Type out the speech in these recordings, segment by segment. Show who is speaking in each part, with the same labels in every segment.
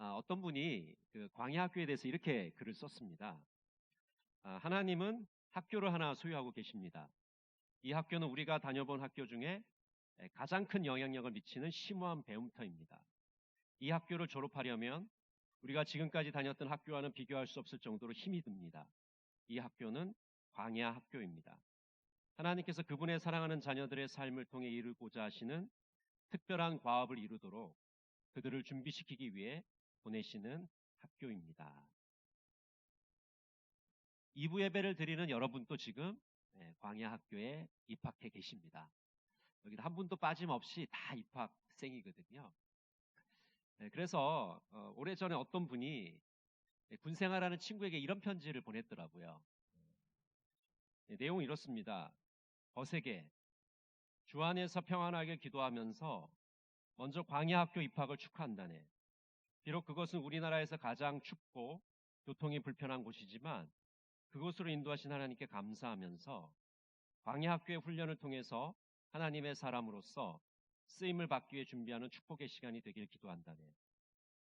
Speaker 1: 아, 어떤 분이 그 광야 학교에 대해서 이렇게 글을 썼습니다. 아, 하나님은 학교를 하나 소유하고 계십니다. 이 학교는 우리가 다녀본 학교 중에 가장 큰 영향력을 미치는 심오한 배움터입니다. 이 학교를 졸업하려면 우리가 지금까지 다녔던 학교와는 비교할 수 없을 정도로 힘이 듭니다. 이 학교는 광야 학교입니다. 하나님께서 그분의 사랑하는 자녀들의 삶을 통해 이루고자 하시는 특별한 과업을 이루도록 그들을 준비시키기 위해 보내시는 학교입니다. 2부 예배를 드리는 여러분도 지금 네, 광야 학교에 입학해 계십니다. 여기도 한 분도 빠짐없이 다 입학생이거든요. 네, 그래서 어, 오래전에 어떤 분이 네, 군 생활하는 친구에게 이런 편지를 보냈더라고요. 네, 내용은 이렇습니다. 거세게 주 안에서 평안하게 기도하면서 먼저 광야 학교 입학을 축하한다네. 비록 그것은 우리나라에서 가장 춥고 교통이 불편한 곳이지만 그곳으로 인도하신 하나님께 감사하면서 광야 학교의 훈련을 통해서 하나님의 사람으로서 쓰임을 받기 위해 준비하는 축복의 시간이 되길 기도한다네.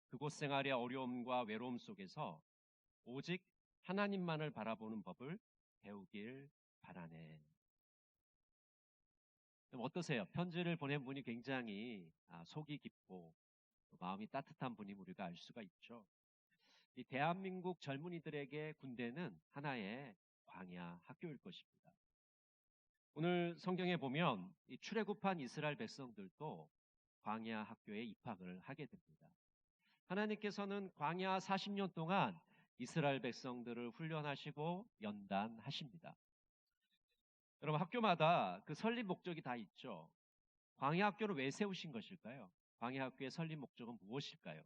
Speaker 1: 그곳 생활의 어려움과 외로움 속에서 오직 하나님만을 바라보는 법을 배우길 바라네. 어떠세요? 편지를 보낸 분이 굉장히 아, 속이 깊고 마음이 따뜻한 분임 우리가 알 수가 있죠. 이 대한민국 젊은이들에게 군대는 하나의 광야 학교일 것입니다. 오늘 성경에 보면 이 출애굽한 이스라엘 백성들도 광야 학교에 입학을 하게 됩니다. 하나님께서는 광야 40년 동안 이스라엘 백성들을 훈련하시고 연단하십니다. 여러분 학교마다 그 설립 목적이 다 있죠. 광야 학교를 왜 세우신 것일까요? 광야 학교의 설립 목적은 무엇일까요?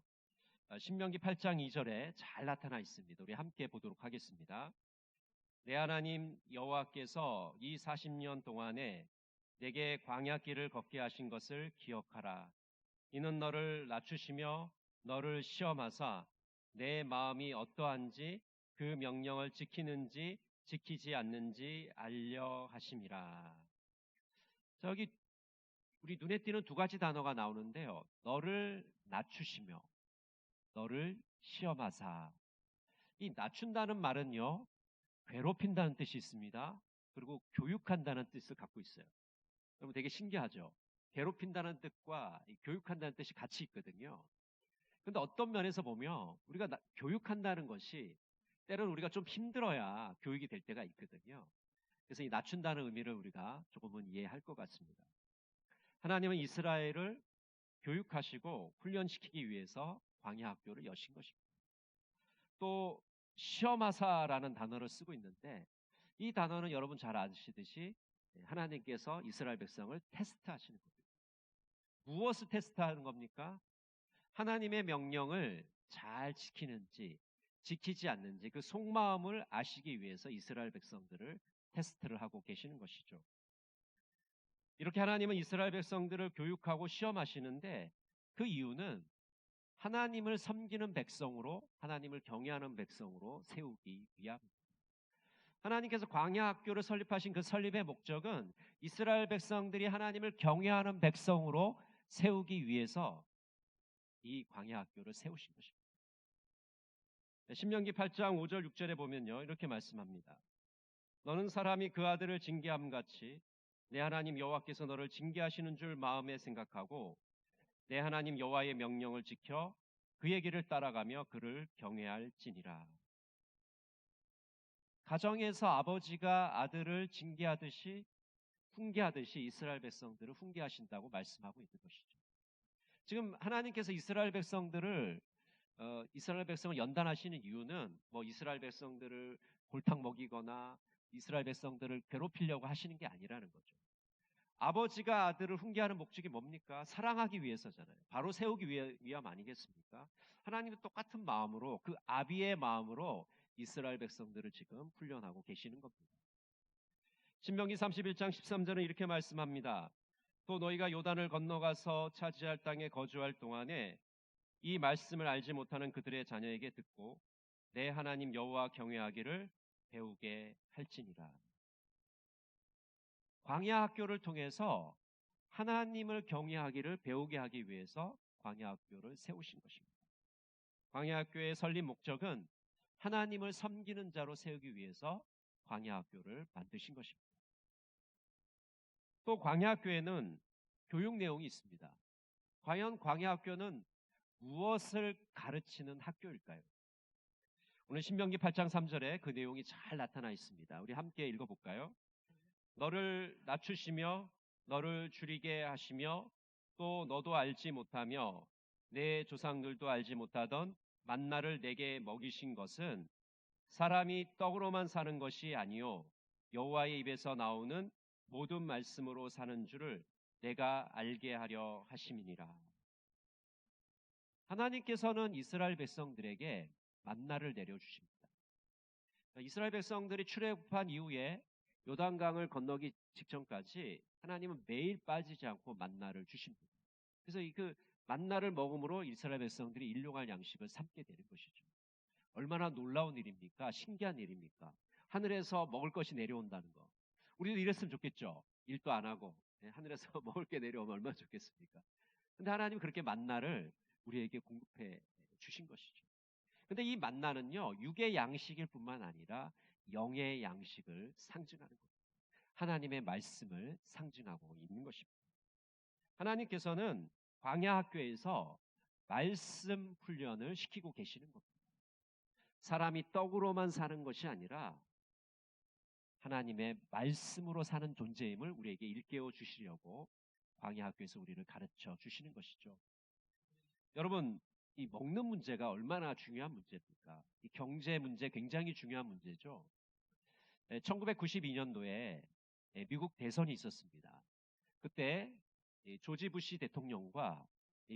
Speaker 1: 아, 신명기 8장 2절에 잘 나타나 있습니다. 우리 함께 보도록 하겠습니다. 내 하나님 여호와께서 이 40년 동안에 내게 광야 길을 걷게 하신 것을 기억하라. 이는 너를 낮추시며 너를 시험하사 내 마음이 어떠한지 그 명령을 지키는지 지키지 않는지 알려 하심이라. 저기 우리 눈에 띄는 두 가지 단어가 나오는데요. 너를 낮추시며 너를 시험하사. 이 낮춘다는 말은요. 괴롭힌다는 뜻이 있습니다. 그리고 교육한다는 뜻을 갖고 있어요. 여러분 되게 신기하죠? 괴롭힌다는 뜻과 교육한다는 뜻이 같이 있거든요. 근데 어떤 면에서 보면 우리가 나, 교육한다는 것이 때로는 우리가 좀 힘들어야 교육이 될 때가 있거든요. 그래서 이 낮춘다는 의미를 우리가 조금은 이해할 것 같습니다. 하나님은 이스라엘을 교육하시고 훈련시키기 위해서 광야 학교를 여신 것입니다. 또 시험하사라는 단어를 쓰고 있는데 이 단어는 여러분 잘 아시듯이 하나님께서 이스라엘 백성을 테스트하시는 겁니다. 무엇을 테스트하는 겁니까? 하나님의 명령을 잘 지키는지 지키지 않는지 그 속마음을 아시기 위해서 이스라엘 백성들을 테스트를 하고 계시는 것이죠. 이렇게 하나님은 이스라엘 백성들을 교육하고 시험하시는데 그 이유는 하나님을 섬기는 백성으로 하나님을 경외하는 백성으로 세우기 위함입니다. 하나님께서 광야 학교를 설립하신 그 설립의 목적은 이스라엘 백성들이 하나님을 경외하는 백성으로 세우기 위해서 이 광야 학교를 세우신 것입니다. 신명기 8장 5절 6절에 보면요. 이렇게 말씀합니다. 너는 사람이 그 아들을 징계함 같이 내 하나님 여호와께서 너를 징계하시는 줄 마음에 생각하고 내 하나님 여호와의 명령을 지켜 그의 길을 따라가며 그를 경외할지니라. 가정에서 아버지가 아들을 징계하듯이 훈계하듯이 이스라엘 백성들을 훈계하신다고 말씀하고 있는 것이죠. 지금 하나님께서 이스라엘 백성들을 어, 이스라엘 백성을 연단하시는 이유는 뭐 이스라엘 백성들을 골탕 먹이거나 이스라엘 백성들을 괴롭히려고 하시는 게 아니라는 거죠. 아버지가 아들을 훈계하는 목적이 뭡니까? 사랑하기 위해서잖아요. 바로 세우기 위함 아니겠습니까? 하나님도 똑같은 마음으로 그 아비의 마음으로 이스라엘 백성들을 지금 훈련하고 계시는 겁니다. 신명기 31장 13절은 이렇게 말씀합니다. 또 너희가 요단을 건너가서 차지할 땅에 거주할 동안에 이 말씀을 알지 못하는 그들의 자녀에게 듣고 내 하나님 여호와 경외하기를 배우게 할지니라. 광야 학교를 통해서 하나님을 경외하기를 배우게 하기 위해서 광야 학교를 세우신 것입니다. 광야 학교의 설립 목적은 하나님을 섬기는 자로 세우기 위해서 광야 학교를 만드신 것입니다. 또 광야 학교에는 교육 내용이 있습니다. 과연 광야 학교는 무엇을 가르치는 학교일까요? 오늘 신명기 8장 3절에 그 내용이 잘 나타나 있습니다. 우리 함께 읽어볼까요? 너를 낮추시며 너를 줄이게 하시며 또 너도 알지 못하며 내 조상들도 알지 못하던 만나를 내게 먹이신 것은 사람이 떡으로만 사는 것이 아니요 여호와의 입에서 나오는 모든 말씀으로 사는 줄을 내가 알게 하려 하심이니라. 하나님께서는 이스라엘 백성들에게 만나를 내려 주십니다. 이스라엘 백성들이 출애굽한 이후에 요단강을 건너기 직전까지 하나님은 매일 빠지지 않고 만나를 주십니다. 그래서 그 만나를 먹음으로 이스라엘 백성들이 일용할 양식을 삼게 되는 것이죠. 얼마나 놀라운 일입니까? 신기한 일입니까? 하늘에서 먹을 것이 내려온다는 거. 우리도 이랬으면 좋겠죠. 일도 안 하고 네, 하늘에서 먹을 게 내려오면 얼마나 좋겠습니까? 근데 하나님 그렇게 만나를 우리에게 공급해 주신 것이죠. 근데 이 만나는요, 육의 양식일 뿐만 아니라 영의 양식을 상징하는 겁니다. 하나님의 말씀을 상징하고 있는 것입니다. 하나님께서는 광야 학교에서 말씀 훈련을 시키고 계시는 겁니다. 사람이 떡으로만 사는 것이 아니라 하나님의 말씀으로 사는 존재임을 우리에게 일깨워 주시려고 광야 학교에서 우리를 가르쳐 주시는 것이죠. 여러분, 이 먹는 문제가 얼마나 중요한 문제입니까? 이 경제 문제 굉장히 중요한 문제죠. 1992년도에 미국 대선이 있었습니다. 그때 조지 부시 대통령과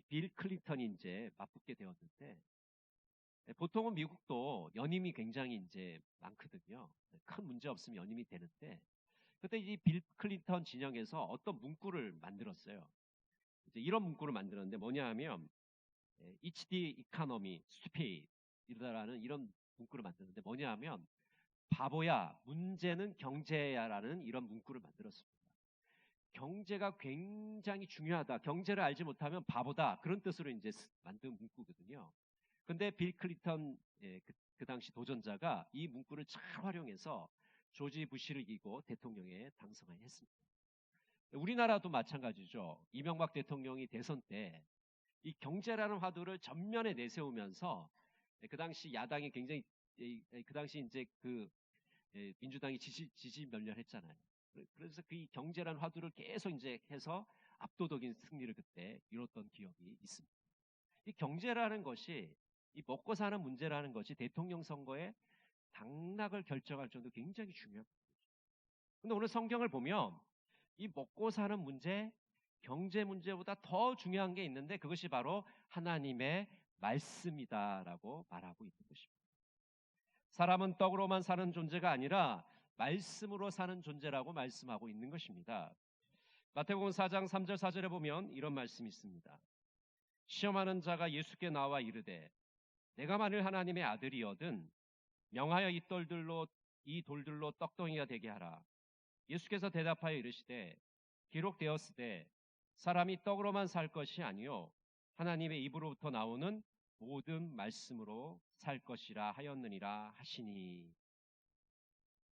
Speaker 1: 빌 클린턴이 이제 맞붙게 되었는데 보통은 미국도 연임이 굉장히 이제 많거든요. 큰 문제 없으면 연임이 되는데 그때 이 빌 클린턴 진영에서 어떤 문구를 만들었어요. 이런 문구를 만들었는데 뭐냐 하면 HD 이카노미 스피드 이라는 이런 문구를 만드는데 뭐냐 하면 바보야 문제는 경제야라는 이런 문구를 만들었습니다. 경제가 굉장히 중요하다. 경제를 알지 못하면 바보다. 그런 뜻으로 이제 만든 문구거든요. 근데 빌 클린턴 예, 그, 그, 당시 도전자가 이 문구를 잘 활용해서 조지 부시를 이기고 대통령에 당선했습니다. 우리나라도 마찬가지죠. 이명박 대통령이 대선 때 이 경제라는 화두를 전면에 내세우면서 그 당시 야당이 굉장히 그 당시 이제 그 예, 민주당이 지지, 지지 멸렬했잖아요. 그래서 그 경제라는 화두를 계속 이제 해서 압도적인 승리를 그때 이뤘던 기억이 있습니다. 이 경제라는 것이 이 먹고 사는 문제라는 것이 대통령 선거의 당락을 결정할 정도 굉장히 문제죠. 근데 오늘 성경을 보면 이 먹고 사는 문제, 경제 문제보다 더 중요한 게 있는데 그것이 바로 하나님의 말씀이다라고 말하고 있는 것입니다. 사람은 떡으로만 사는 존재가 아니라 말씀으로 사는 존재라고 말씀하고 있는 것입니다. 마태복음 4장 3절 4절에 보면 이런 말씀이 있습니다. 시험하는 자가 예수께 나와 이르되 내가 만일 하나님의 아들이어든 명하여 이 돌들로 이 돌들로 떡덩이가 되게 하라. 예수께서 대답하여 이르시되 기록되었으되 사람이 떡으로만 살 것이 아니요 하나님의 입으로부터 나오는 모든 말씀으로 살 것이라 하였느니라 하시니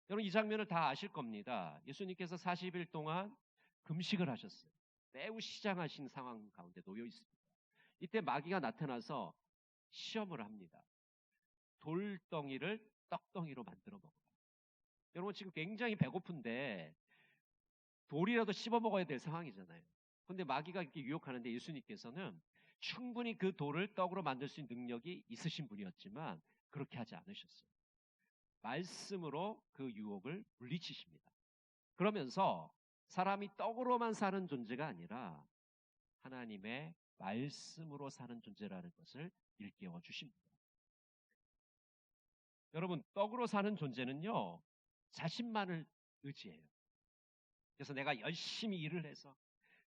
Speaker 1: 여러분 이 장면을 다 아실 겁니다. 예수님께서 40일 동안 금식을 하셨어요. 매우 시장하신 상황 가운데 놓여 있습니다. 이때 마귀가 나타나서 시험을 합니다. 돌덩이를 떡덩이로 만들어 먹어요. 여러분 지금 굉장히 배고픈데 돌이라도 씹어 먹어야 될 상황이잖아요. 근데 마귀가 이렇게 유혹하는데 예수님께서는 충분히 그 돌을 떡으로 만들 수 있는 능력이 있으신 분이었지만 그렇게 하지 않으셨어요. 말씀으로 그 유혹을 물리치십니다. 그러면서 사람이 떡으로만 사는 존재가 아니라 하나님의 말씀으로 사는 존재라는 것을 일깨워 주십니다. 여러분, 떡으로 사는 존재는요, 자신만을 의지해요. 그래서 내가 열심히 일을 해서,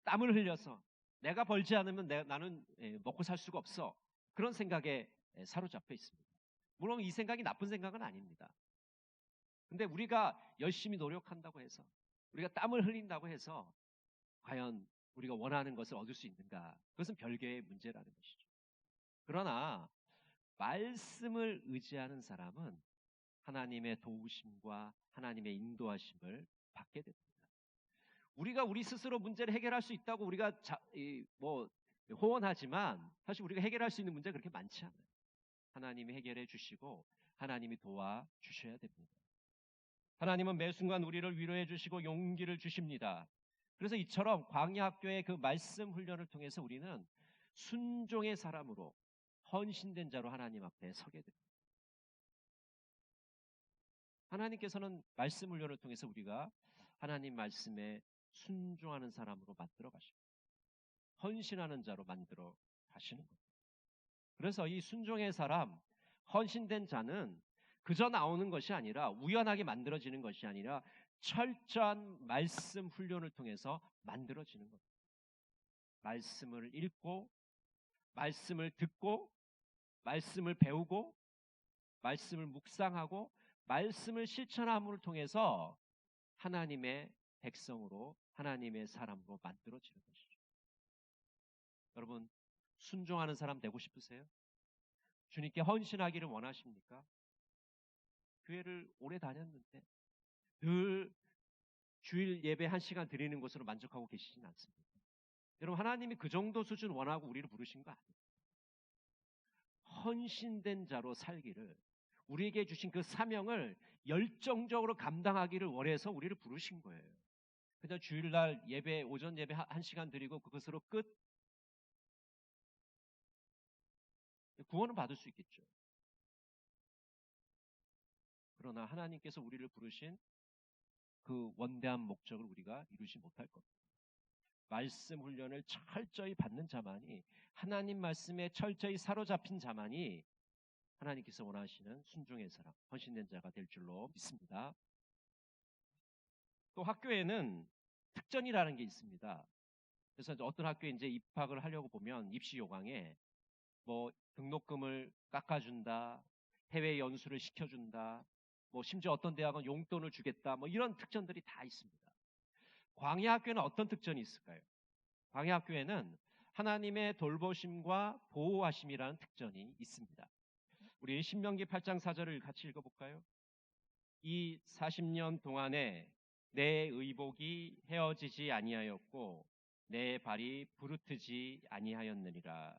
Speaker 1: 땀을 흘려서, 내가 벌지 않으면 내, 나는 예, 먹고 살 수가 없어. 그런 생각에 예, 사로잡혀 있습니다. 물론 이 생각이 나쁜 생각은 아닙니다. 근데 우리가 열심히 노력한다고 해서, 우리가 땀을 흘린다고 해서, 과연 우리가 원하는 것을 얻을 수 있는가? 그것은 별개의 문제라는 것이죠. 그러나 말씀을 의지하는 사람은 하나님의 도우심과 하나님의 인도하심을 받게 됩니다. 우리가 우리 스스로 문제를 해결할 수 있다고 우리가 자, 이, 뭐 호언하지만 사실 우리가 해결할 수 있는 문제가 그렇게 많지 않아요. 하나님이 해결해 주시고 하나님이 도와 주셔야 됩니다. 하나님은 매 순간 우리를 위로해 주시고 용기를 주십니다. 그래서 이처럼 광야 학교의 그 말씀 훈련을 통해서 우리는 순종의 사람으로 헌신된 자로 하나님 앞에 서게 됩니다. 하나님께서는 말씀 훈련을 통해서 우리가 하나님 말씀에 순종하는 사람으로 만들어 가십니다. 헌신하는 자로 만들어 가시는 겁니다. 그래서 이 순종의 사람, 헌신된 자는 그저 나오는 것이 아니라 우연하게 만들어지는 것이 아니라 철저한 말씀 훈련을 통해서 만들어지는 겁니다. 말씀을 읽고, 말씀을 듣고, 말씀을 배우고, 말씀을 묵상하고, 말씀을 실천함을 통해서 하나님의 백성으로, 하나님의 사람으로 만들어지는 것이죠. 여러분, 순종하는 사람 되고 싶으세요? 주님께 헌신하기를 원하십니까? 교회를 오래 다녔는데 늘 주일 예배 한 시간 드리는 것으로 만족하고 계시진 않습니다. 여러분 하나님이 그 정도 수준 원하고 우리를 부르신 거 아니에요. 헌신된 자로 살기를 우리에게 주신 그 사명을 열정적으로 감당하기를 원해서 우리를 부르신 거예요. 그냥 주일날 예배 오전 예배 한 시간 드리고 그것으로 끝 구원은 받을 수 있겠죠. 그러나 하나님께서 우리를 부르신 그 원대한 목적을 우리가 이루지 못할 겁니다. 말씀 훈련을 철저히 받는 자만이 하나님 말씀에 철저히 사로잡힌 자만이 하나님께서 원하시는 순종의 사람, 헌신된 자가 될 줄로 믿습니다. 또 학교에는 특전이라는 게 있습니다. 그래서 어떤 학교에 이제 입학을 하려고 보면 입시 요강에 뭐 등록금을 깎아준다, 해외 연수를 시켜준다, 뭐 심지어 어떤 대학은 용돈을 주겠다, 뭐 이런 특전들이 다 있습니다. 광야 학교에는 어떤 특전이 있을까요? 광야 학교에는 하나님의 돌보심과 보호하심이라는 특전이 있습니다. 우리 신명기 8장 4절을 같이 읽어볼까요? 이 40년 동안에 내 의복이 헤어지지 아니하였고 내 발이 부르트지 아니하였느니라.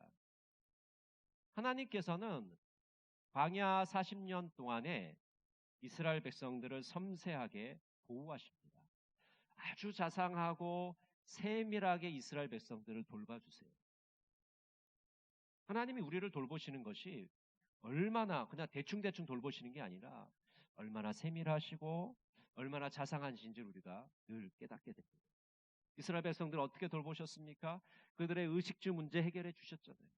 Speaker 1: 하나님께서는 광야 40년 동안에 이스라엘 백성들을 섬세하게 보호하십니다. 아주 자상하고 세밀하게 이스라엘 백성들을 돌봐주세요. 하나님이 우리를 돌보시는 것이 얼마나 그냥 대충대충 돌보시는 게 아니라 얼마나 세밀하시고 얼마나 자상한지를 우리가 늘 깨닫게 됩니다. 이스라엘 백성들 어떻게 돌보셨습니까? 그들의 의식주 문제 해결해 주셨잖아요.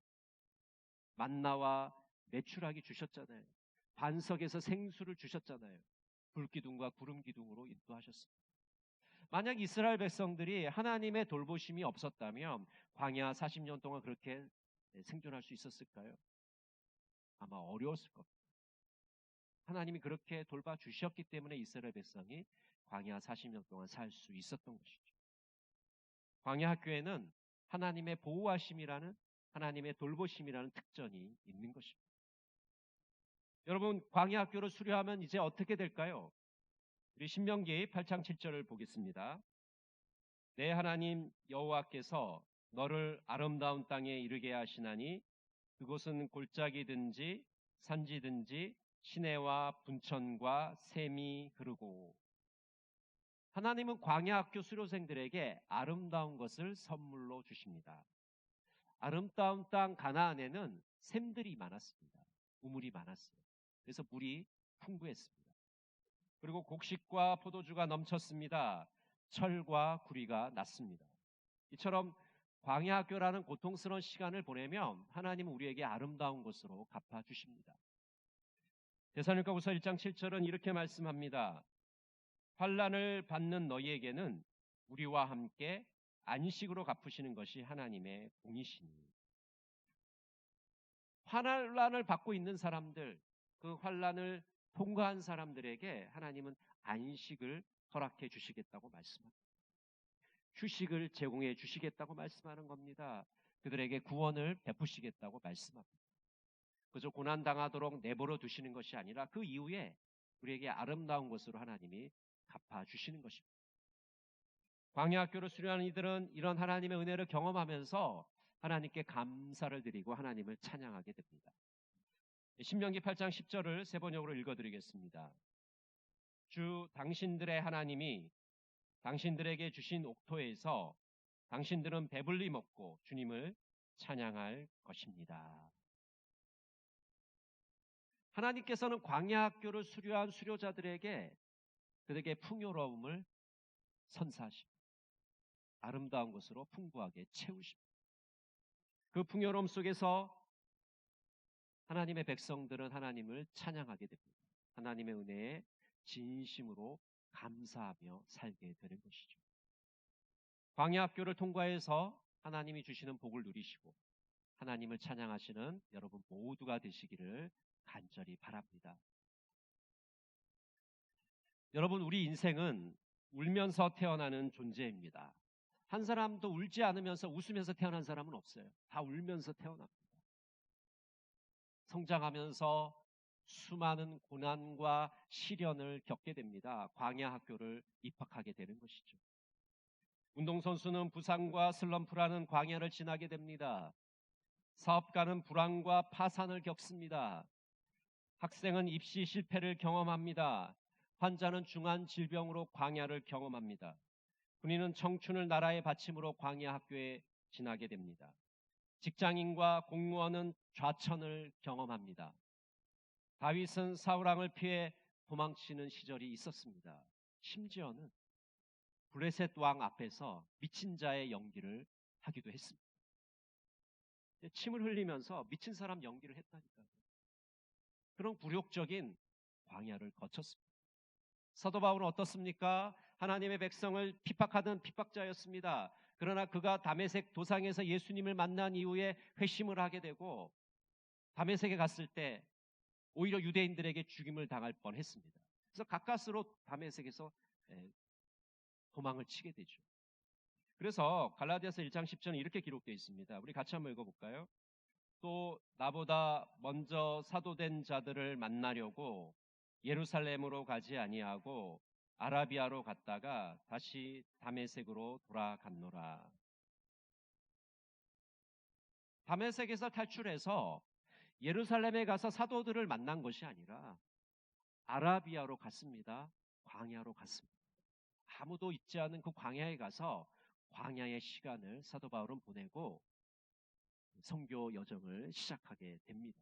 Speaker 1: 만나와 매출하기 주셨잖아요. 반석에서 생수를 주셨잖아요. 불기둥과 구름기둥으로 인도하셨습니다. 만약 이스라엘 백성들이 하나님의 돌보심이 없었다면 광야 40년 동안 그렇게 생존할 수 있었을까요? 아마 어려웠을 겁니다. 하나님이 그렇게 돌봐 주셨기 때문에 이스라엘 백성이 광야 40년 동안 살 수 있었던 것이죠. 광야 학교에는 하나님의 보호하심이라는 하나님의 돌보심이라는 특전이 있는 것입니다. 여러분 광야 학교를 수료하면 이제 어떻게 될까요? 우리 신명기 8장 7절을 보겠습니다. 내 하나님 여호와께서 너를 아름다운 땅에 이르게 하시나니 그곳은 골짜기든지 산지든지 시내와 분천과 샘이 흐르고 하나님은 광야 학교 수료생들에게 아름다운 것을 선물로 주십니다. 아름다운 땅 가나안에는 샘들이 많았습니다. 우물이 많았어요. 그래서 물이 풍부했습니다. 그리고 곡식과 포도주가 넘쳤습니다. 철과 구리가 났습니다. 이처럼 광야학교라는 고통스러운 시간을 보내면 하나님은 우리에게 아름다운 것으로 갚아 주십니다. 대사님과우서 1장 7절은 이렇게 말씀합니다. 환란을 받는 너희에게는 우리와 함께 안식으로 갚으시는 것이 하나님의 공이시니. 환란을 받고 있는 사람들, 그 환란을 통과한 사람들에게 하나님은 안식을 허락해 주시겠다고 말씀합니다. 휴식을 제공해 주시겠다고 말씀하는 겁니다. 그들에게 구원을 베푸시겠다고 말씀합니다. 그저 고난 당하도록 내버려 두시는 것이 아니라 그 이후에 우리에게 아름다운 것으로 하나님이 갚아 주시는 것입니다. 광야 학교를 수료하는 이들은 이런 하나님의 은혜를 경험하면서 하나님께 감사를 드리고 하나님을 찬양하게 됩니다. 신명기 8장 10절을 세 번역으로 읽어드리겠습니다. 주 당신들의 하나님이 당신들에게 주신 옥토에서 당신들은 배불리 먹고 주님을 찬양할 것입니다. 하나님께서는 광야 학교를 수료한 수료자들에게 그들에게 풍요로움을 선사하십니다. 아름다운 것으로 풍부하게 채우십니다. 그 풍요로움 속에서 하나님의 백성들은 하나님을 찬양하게 됩니다. 하나님의 은혜에 진심으로 감사하며 살게 되는 것이죠. 광야 학교를 통과해서 하나님이 주시는 복을 누리시고 하나님을 찬양하시는 여러분 모두가 되시기를 간절히 바랍니다. 여러분, 우리 인생은 울면서 태어나는 존재입니다. 한 사람도 울지 않으면서 웃으면서 태어난 사람은 없어요. 다 울면서 태어납니다. 성장하면서 수많은 고난과 시련을 겪게 됩니다. 광야 학교를 입학하게 되는 것이죠. 운동선수는 부상과 슬럼프라는 광야를 지나게 됩니다. 사업가는 불안과 파산을 겪습니다. 학생은 입시 실패를 경험합니다. 환자는 중한 질병으로 광야를 경험합니다. 군인은 청춘을 나라의 바침으로 광야 학교에 지나게 됩니다. 직장인과 공무원은 좌천을 경험합니다. 다윗은 사울왕을 피해 도망치는 시절이 있었습니다. 심지어는 브레셋 왕 앞에서 미친 자의 연기를 하기도 했습니다. 침을 흘리면서 미친 사람 연기를 했다니까요. 그런 굴욕적인 광야를 거쳤습니다. 사도 바울은 어떻습니까? 하나님의 백성을 핍박하던 핍박자였습니다. 그러나 그가 담에색 도상에서 예수님을 만난 이후에 회심을 하게 되고 담에색에 갔을 때 오히려 유대인들에게 죽임을 당할 뻔했습니다. 그래서 가까스로 담에색에서 도망을 치게 되죠. 그래서 갈라디아서 1장 10절은 이렇게 기록되어 있습니다. 우리 같이 한번 읽어볼까요? 또 나보다 먼저 사도된 자들을 만나려고 예루살렘으로 가지 아니하고 아라비아로 갔다가 다시 다메색으로 돌아갔노라. 다메색에서 탈출해서 예루살렘에 가서 사도들을 만난 것이 아니라 아라비아로 갔습니다. 광야로 갔습니다. 아무도 있지 않은 그 광야에 가서 광야의 시간을 사도 바울은 보내고 성교 여정을 시작하게 됩니다.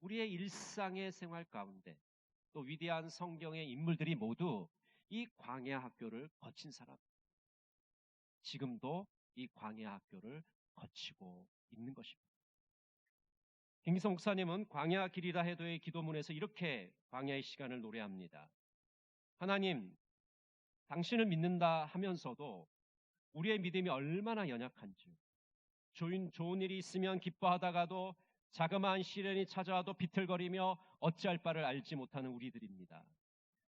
Speaker 1: 우리의 일상의 생활 가운데 또 위대한 성경의 인물들이 모두 이 광야 학교를 거친 사람. 지금도 이 광야 학교를 거치고 있는 것입니다. 김기성 목사님은 광야 길이라 해도의 기도문에서 이렇게 광야의 시간을 노래합니다. 하나님, 당신을 믿는다 하면서도 우리의 믿음이 얼마나 연약한지, 좋은, 좋은 일이 있으면 기뻐하다가도 자그마한 시련이 찾아와도 비틀거리며 어찌할 바를 알지 못하는 우리들입니다.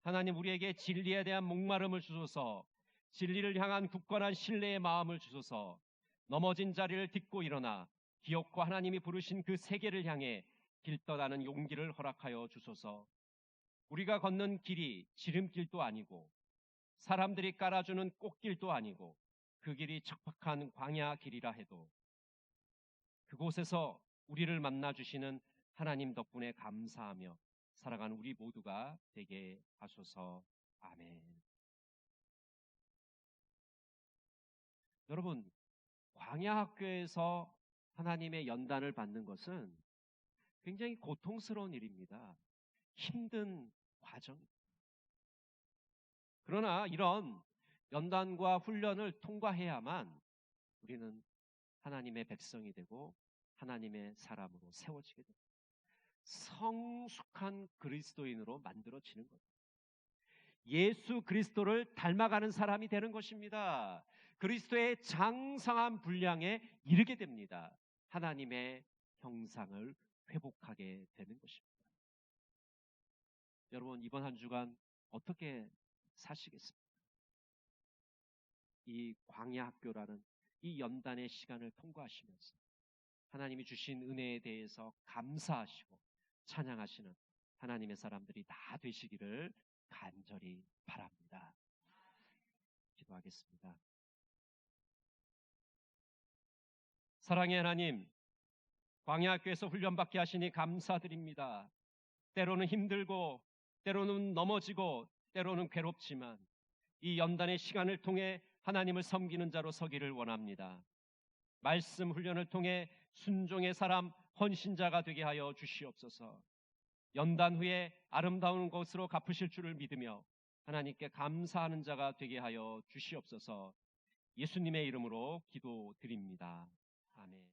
Speaker 1: 하나님 우리에게 진리에 대한 목마름을 주소서 진리를 향한 굳건한 신뢰의 마음을 주소서. 넘어진 자리를 딛고 일어나 기억과 하나님이 부르신 그 세계를 향해 길 떠나는 용기를 허락하여 주소서. 우리가 걷는 길이 지름길도 아니고 사람들이 깔아주는 꽃길도 아니고 그 길이 척박한 광야 길이라 해도 그곳에서 우리를 만나 주시는 하나님 덕분에 감사하며 살아가는 우리 모두가 되게 하소서. 아멘. 여러분, 광야 학교에서 하나님의 연단을 받는 것은 굉장히 고통스러운 일입니다. 힘든 과정입니다. 그러나 이런 연단과 훈련을 통과해야만 우리는 하나님의 백성이 되고 하나님의 사람으로 세워지게 됩니다. 성숙한 그리스도인으로 만들어지는 것. 예수 그리스도를 닮아가는 사람이 되는 것입니다. 그리스도의 장성한 분량에 이르게 됩니다. 하나님의 형상을 회복하게 되는 것입니다. 여러분, 이번 한 주간 어떻게 사시겠습니까? 이 광야 학교라는 이 연단의 시간을 통과하시면서 하나님이 주신 은혜에 대해서 감사하시고 찬양하시는 하나님의 사람들이 다 되시기를 간절히 바랍니다. 기도하겠습니다. 사랑의 하나님, 광야학교에서 훈련받게 하시니 감사드립니다. 때로는 힘들고, 때로는 넘어지고, 때로는 괴롭지만 이 연단의 시간을 통해 하나님을 섬기는 자로 서기를 원합니다. 말씀 훈련을 통해 순종의 사람, 헌신자가 되게 하여 주시옵소서. 연단 후에 아름다운 것으로 갚으실 줄을 믿으며 하나님께 감사하는 자가 되게 하여 주시옵소서. 예수님의 이름으로 기도드립니다. 아멘.